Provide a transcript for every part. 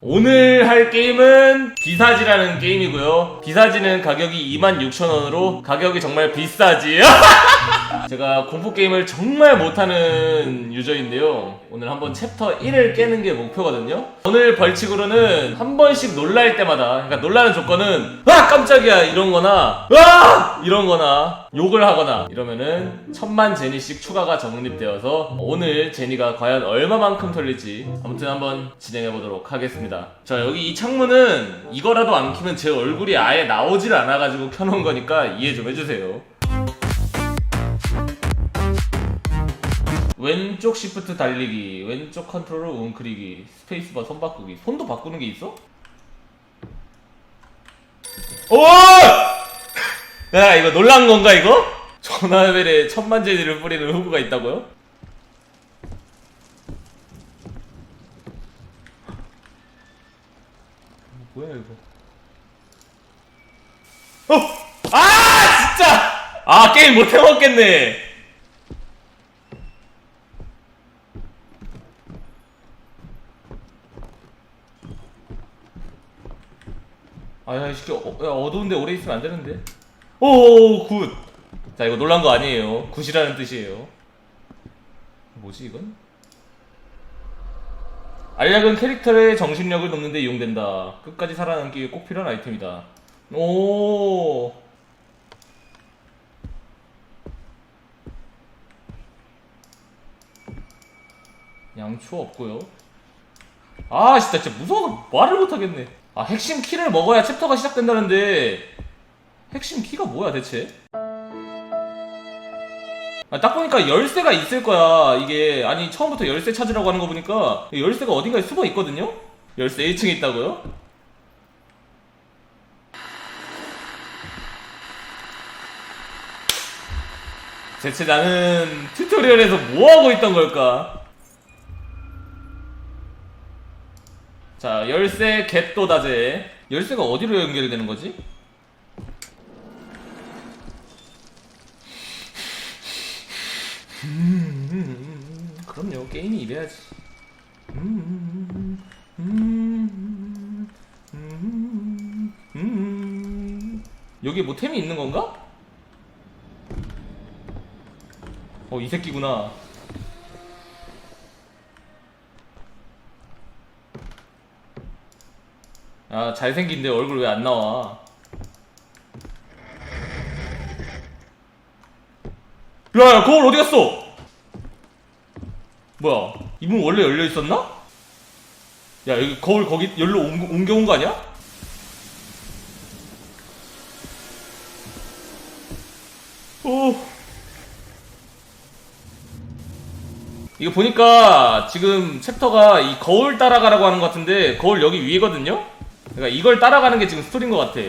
오늘 할 게임은 비사지라는 게임이고요. 비사지는 가격이 26,000원으로 가격이 정말 비싸지. 제가 공포 게임을 정말 못하는 유저인데요. 오늘 한번 챕터 1을 깨는 게 목표거든요. 오늘 벌칙으로는 한 번씩 놀랄 때마다, 그러니까 놀라는 조건은 아 깜짝이야 이런 거나 아 이런 거나 욕을 하거나 이러면은 천만 제니씩 추가가 적립되어서 오늘 제니가 과연 얼마만큼 털릴지 아무튼 한번 진행해 보도록 하겠습니다. 자 여기 이 창문은 이거라도 안 키면 제 얼굴이 아예 나오질 않아가지고 켜놓은 거니까 이해 좀 해주세요. 왼쪽 시프트 달리기, 왼쪽 컨트롤러 우클릭이, 스페이스바 손 바꾸기. 손도 바꾸는 게 있어? 오! 야 이거 놀란 건가 이거? 전화벨에 천만 제니를 뿌리는 후보가 있다고요? 뭐야 이거? 어! 아 진짜! 아 게임 못 해먹겠네. 아야 이 새끼 어, 야, 어두운데 오래 있으면 안 되는데. 오 굿. 자 이거 놀란 거 아니에요. 굿이라는 뜻이에요. 뭐지 이건? 알약은 캐릭터의 정신력을 높는 데 이용된다. 끝까지 살아남기 꼭 필요한 아이템이다. 오. 양초 없고요. 아 진짜 진짜 무서워서 말을 못 하겠네. 아 핵심 키를 먹어야 챕터가 시작된다는데 핵심 키가 뭐야 대체? 아, 딱 보니까 열쇠가 있을 거야. 이게 아니 처음부터 열쇠 찾으라고 하는 거 보니까 열쇠가 어딘가에 숨어 있거든요. 열쇠 1층에 있다고요? 대체 나는 튜토리얼에서 뭐 하고 있던 걸까? 자, 열쇠 겟도 다제. 열쇠가 어디로 연결이 되는 거지? 음, 그럼요. 게임이 이래야지. 음, 음, 음, 음. 여기 뭐 템이 있는 건가? 어, 이 새끼구나. 아 잘생긴데 얼굴 왜 안 나와? 야야 거울 어디 갔어? 뭐야 이 문 원래 열려 있었나? 야 여기 거울 거기 열로 옮, 옮겨온 거 아니야? 오 이거 보니까 지금 챕터가 이 거울 따라가라고 하는 것 같은데 거울 여기 위에거든요? 그러니까 이걸 따라가는 게 지금 스토리인 것 같아.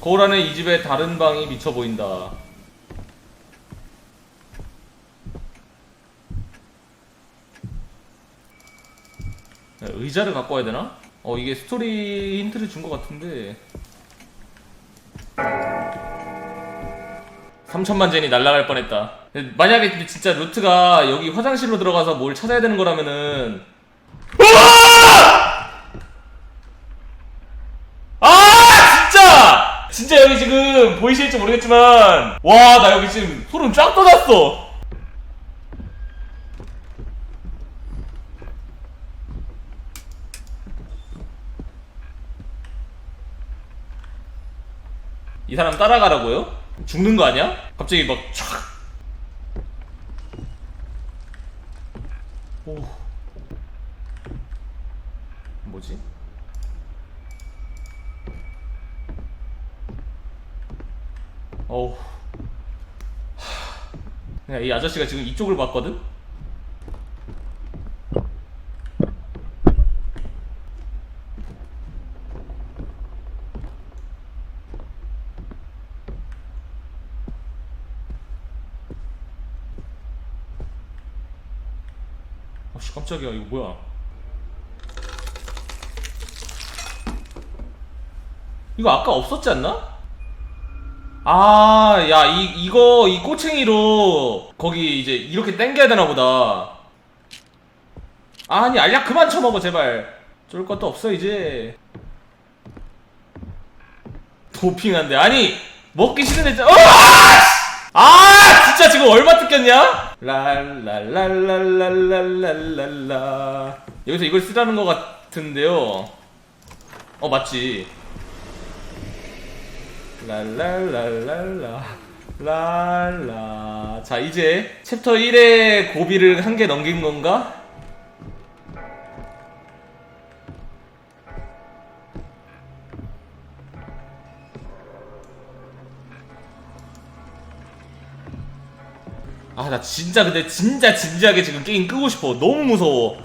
거울 안에 이 집의 다른 방이 미쳐 보인다. 의자를 갖고 와야 되나? 어 이게 스토리 힌트를 준 것 같은데. 3천만 젠이 날아갈 뻔했다. 만약에 진짜 루트가 여기 화장실로 들어가서 뭘 찾아야 되는 거라면은. 아 진짜! 진짜 여기 지금 보이실지 모르겠지만. 와 나 여기 지금 소름 쫙 돋았어 이 사람 따라가라고요? 죽는 거 아니야? 갑자기 막 촥. 오. 뭐지? 어우. 이 아저씨가 지금 이쪽을 봤거든? 아씨 깜짝이야 이거 뭐야 이거 아까 없었지 않나? 아, 야, 이, 이거, 이 꼬챙이로, 거기 이제 이렇게 당겨야 되나 보다. 아니 알약 그만 쳐먹어 제발 쫄 것도 없어 이제 도핑한데 아니 먹기 싫은 애들 어! 아 진짜 지금 얼마 뜯겼냐? 랄랄랄랄랄랄랄라. 여기서 이걸 쓰라는 것 같은데요. 어 맞지. 랄랄랄랄라. 랄라. 자 이제 챕터 1의 고비를 한 개 넘긴 건가? 아 나 진짜 근데 진짜 진지하게 지금 게임 끄고 싶어. 너무 무서워.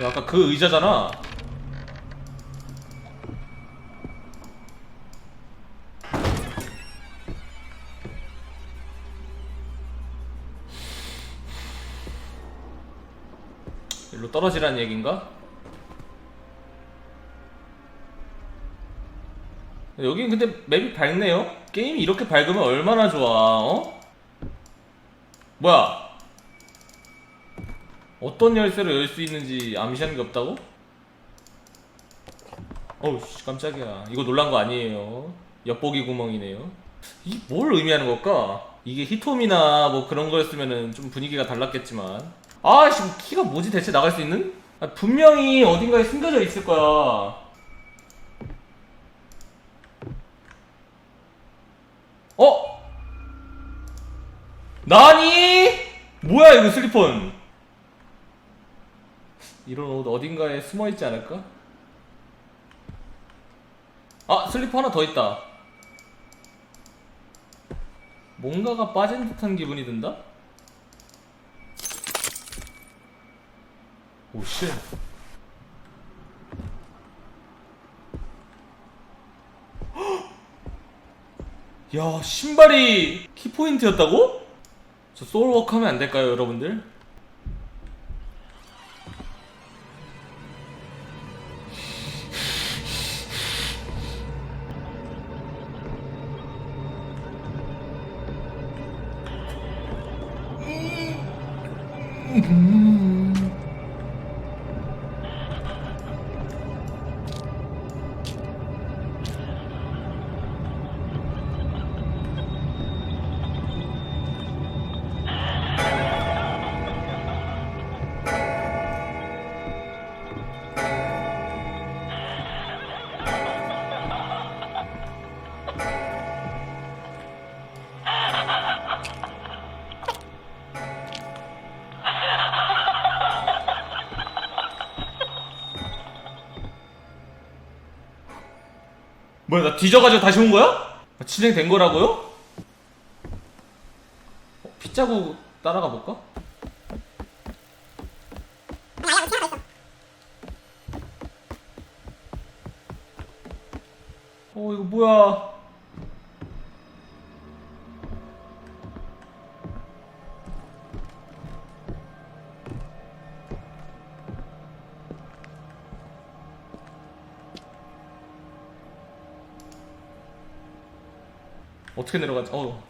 야, 아까 그 의자잖아. 일로 떨어지라는 얘긴가? 여긴 근데 맵이 밝네요? 게임이 이렇게 밝으면 얼마나 좋아, 어? 뭐야? 어떤 열쇠로 열 수 있는지 암시하는 게 없다고? 어우, 씨, 깜짝이야. 이거 놀란 거 아니에요. 엿보기 구멍이네요. 이뭘 의미하는 걸까? 이게 히톰이나 뭐 그런 거였으면은 좀 분위기가 달랐겠지만. 아, 씨, 키가 뭐지 대체 나갈 수 있는? 아, 분명히 어딘가에 숨겨져 있을 거야. 어? 나니? 뭐야 이거 슬리폰 이런 옷 어딘가에 숨어있지 않을까? 아 슬리퍼 하나 더 있다 뭔가가 빠진 듯한 기분이 든다? 오쉣 야 신발이 키포인트였다고? 저 소울워크 하면 안 될까요 여러분들? 뭐야 나 뒤져가지고 다시 온 거야? 아, 진행된 거라고요? 어, 핏자국 따라가 볼까? 어 이거 뭐야 어떻게 내려가지? 어.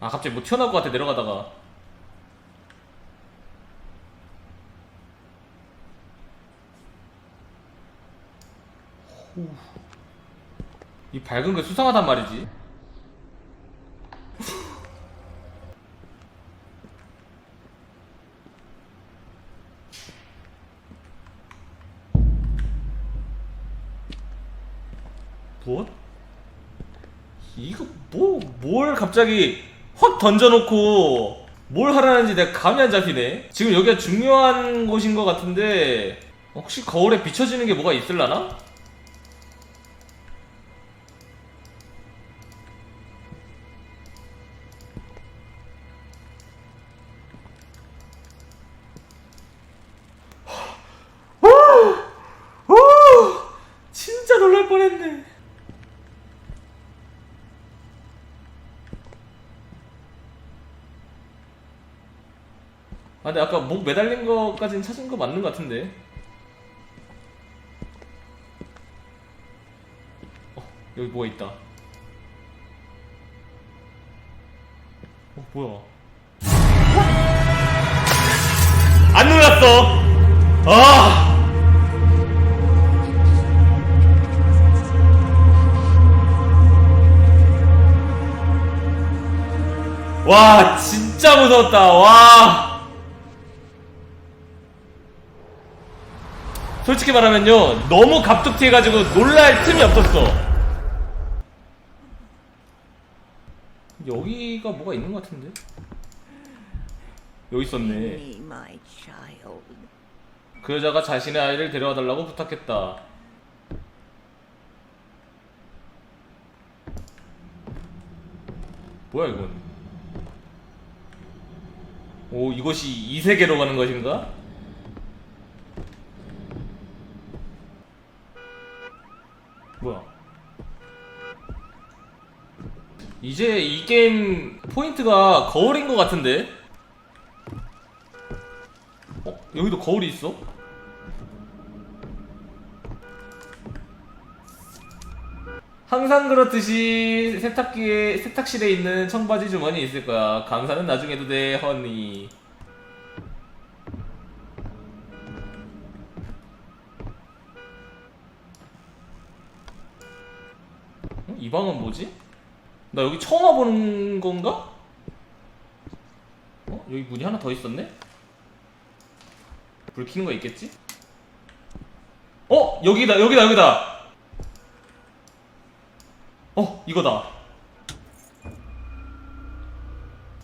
아 갑자기 뭐 튀어나올 것 같아 내려가다가. 후. 이 밝은 게 수상하단 말이지. 무엇? 이거 뭐 뭘 갑자기 확 던져놓고 뭘 하라는지 내가 감이 안 잡히네. 지금 여기가 중요한 곳인 것 같은데 혹시 거울에 비춰지는 게 뭐가 있을라나? 아 근데 아까 목 매달린 거까지는 찾은 거 맞는 거 같은데 어 여기 뭐가 있다 어, 뭐야? 안 눌렀어! 아! 와, 진짜 무서웠다, 와! 솔직히 말하면요, 너무 갑툭튀해가지고 놀랄 틈이 없었어. 여기가 뭐가 있는 것 같은데? 여기 있었네. 그 여자가 자신의 아이를 데려와 달라고 부탁했다. 뭐야 이건? 오 이것이 이 세계로 가는 것인가? 뭐야? 이제 이 게임 포인트가 거울인 것 같은데? 어? 여기도 거울이 있어? 항상 그렇듯이 세탁기에 세탁실에 있는 청바지 주머니 있을 거야. 강사는 나중에 해도 돼, 허니. 어? 이 방은 뭐지? 나 여기 처음 와보는 건가? 어? 여기 문이 하나 더 있었네? 불 켜는 거 있겠지? 어? 여기다 여기다 여기다 어 이거다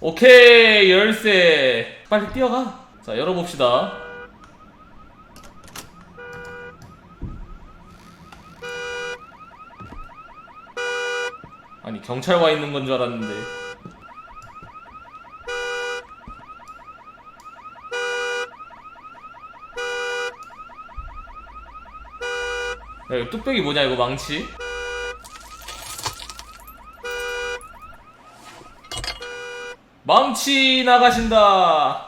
오케이 열쇠 빨리 뛰어가 자 열어봅시다 아니 경찰 와 있는 건 줄 알았는데. 야 이거 뚝배기 뭐냐 이거 망치? 망치 나가신다.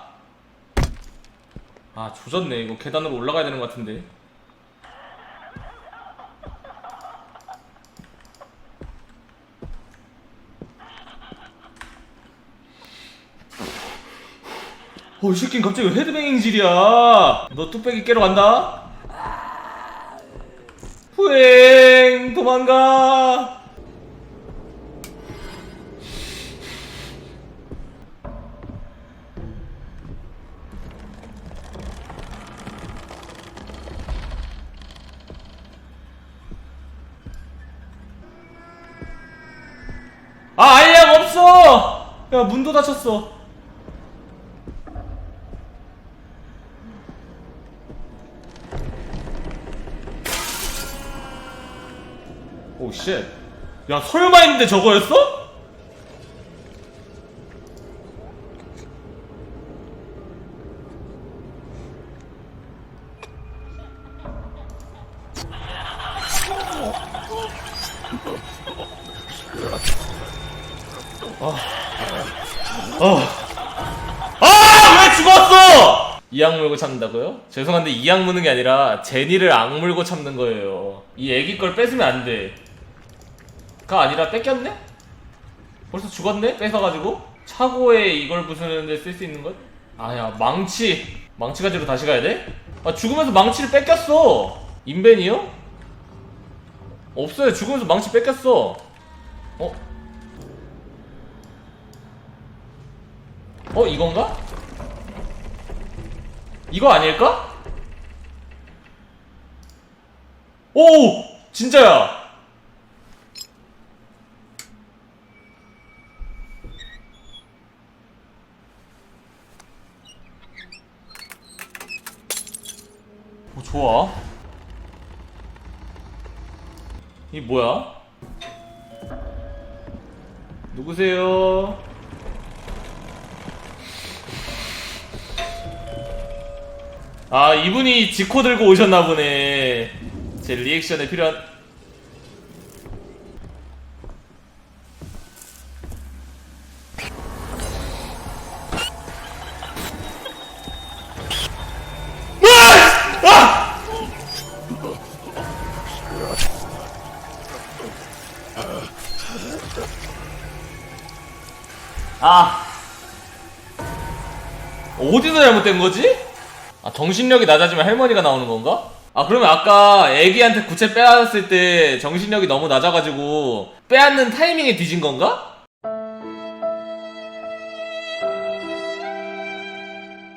아 조졌네. 이거 계단으로 올라가야 되는 것 같은데 어, 이 새끼는 갑자기 왜 헤드뱅잉질이야? 너 뚝배기 깨러 간다? 후행! 도망가! 아, 알약 없어! 야, 문도 닫혔어. 쉣. 야, 설마 했는데 저거였어? 어. 아! 왜 죽었어! 이 악 물고 참는다고요? 죄송한데 이 악 무는 게 아니라 제니를 악 물고 참는 거예요. 이 애기 걸 뺏으면 안 돼. 가 아니라 뺏겼네? 벌써 죽었네? 뺏어가지고? 차고에 이걸 부수는데 쓸 수 있는 것? 아야 망치 망치 가지고 다시 가야 돼? 아 죽으면서 망치를 뺏겼어 인벤이요? 없어요 죽으면서 망치 뺏겼어 어? 어 이건가? 이거 아닐까? 오 진짜야 좋아. 이 뭐야? 누구세요? 아, 이분이 지코 들고 오셨나 보네. 제 리액션에 필요한. 어디서 잘못된 거지? 아 정신력이 낮아지면 할머니가 나오는 건가? 아 그러면 아까 애기한테 구체 빼앗을 때 정신력이 너무 낮아가지고 빼앗는 타이밍에 뒤진 건가?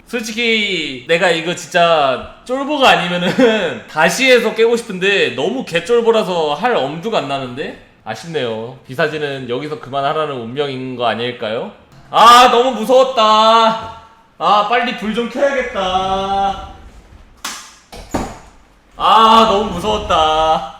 솔직히 내가 이거 진짜 쫄보가 아니면은 다시 해서 깨고 싶은데 너무 개쫄보라서 할 엄두가 안 나는데 아쉽네요 비사지는 여기서 그만하라는 운명인 거 아닐까요? 아 너무 무서웠다 아 빨리 불 좀 켜야겠다. 아 너무 무서웠다